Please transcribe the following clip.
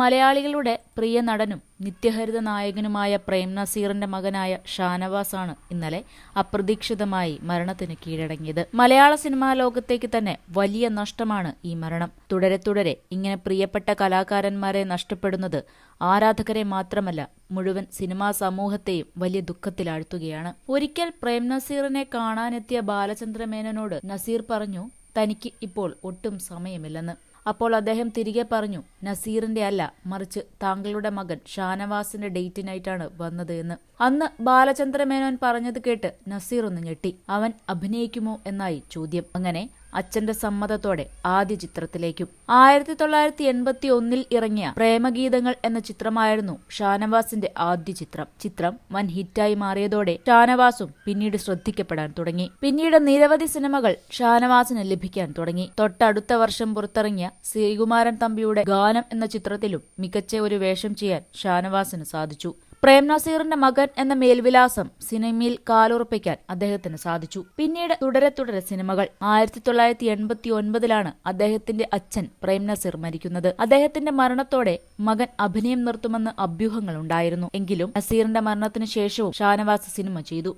മലയാളികളുടെ പ്രിയ നടനും നിത്യഹരിത നായകനുമായ പ്രേം നസീറിന്റെ മകനായ ഷാനവാസ് ആണ് ഇന്നലെ അപ്രതീക്ഷിതമായി മരണത്തിന് കീഴടങ്ങിയത്. മലയാള സിനിമാ ലോകത്തേക്ക് തന്നെ വലിയ നഷ്ടമാണ് ഈ മരണം. തുടരെ തുടരെ ഇങ്ങനെ പ്രിയപ്പെട്ട കലാകാരന്മാരെ നഷ്ടപ്പെടുന്നത് ആരാധകരെ മാത്രമല്ല മുഴുവൻ സിനിമാ സമൂഹത്തെയും വലിയ ദുഃഖത്തിലാഴ്ത്തുകയാണ്. ഒരിക്കൽ പ്രേം നസീറിനെ കാണാനെത്തിയ ബാലചന്ദ്ര മേനോനോട് നസീർ പറഞ്ഞു തനിക്ക് ഇപ്പോൾ ഒട്ടും സമയമില്ലെന്ന്. അപ്പോൾ അദ്ദേഹം തിരികെ പറഞ്ഞു നസീറിന്റെ അല്ല മറിച്ച് താങ്കളുടെ മകൻ ഷാനവാസിന്റെ ഡേറ്റിനായിട്ടാണ് വന്നത് എന്ന്. അന്ന് ബാലചന്ദ്രമേനോൻ പറഞ്ഞത് കേട്ട് നസീർ ഒന്ന് ഞെട്ടി. അവൻ അഭിനയിക്കുമോ? എന്നായി ചോദ്യം. അങ്ങനെ അച്ഛന്റെ സമ്മതത്തോടെ ആദ്യ ചിത്രത്തിലേക്കും. ആയിരത്തി തൊള്ളായിരത്തി എൺപത്തി ഒന്നിൽ ഇറങ്ങിയ പ്രേമഗീതങ്ങൾ എന്ന ചിത്രമായിരുന്നു ഷാനവാസിന്റെ ആദ്യ ചിത്രം. ചിത്രം വൻ ഹിറ്റായി മാറിയതോടെ ഷാനവാസും പിന്നീട് ശ്രദ്ധിക്കപ്പെടാൻ തുടങ്ങി. പിന്നീട് നിരവധി സിനിമകൾ ഷാനവാസിന് ലഭിക്കാൻ തുടങ്ങി. തൊട്ടടുത്ത വർഷം പുറത്തിറങ്ങിയ ശ്രീകുമാരൻ തമ്പിയുടെ ഗാനം എന്ന ചിത്രത്തിലും മികച്ച ഒരു വേഷം ചെയ്യാൻ ഷാനവാസിന് സാധിച്ചു. പ്രേം നസീറിന്റെ മകൻ എന്ന മേൽവിലാസം സിനിമയിൽ കാലുറപ്പിക്കാൻ അദ്ദേഹത്തിന് സാധിച്ചു. പിന്നീട് തുടരെ തുടരെ സിനിമകൾ. ആയിരത്തി തൊള്ളായിരത്തി എൺപത്തി ഒൻപതിലാണ് അദ്ദേഹത്തിന്റെ അച്ഛൻ പ്രേം നസീർ മരിക്കുന്നത്. അദ്ദേഹത്തിന്റെ മരണത്തോടെ മകൻ അഭിനയം നിർത്തുമെന്ന് അഭ്യൂഹങ്ങൾ ഉണ്ടായിരുന്നു എങ്കിലും നസീറിന്റെ മരണത്തിന് ശേഷവും ഷാനവാസ് സിനിമ ചെയ്തു.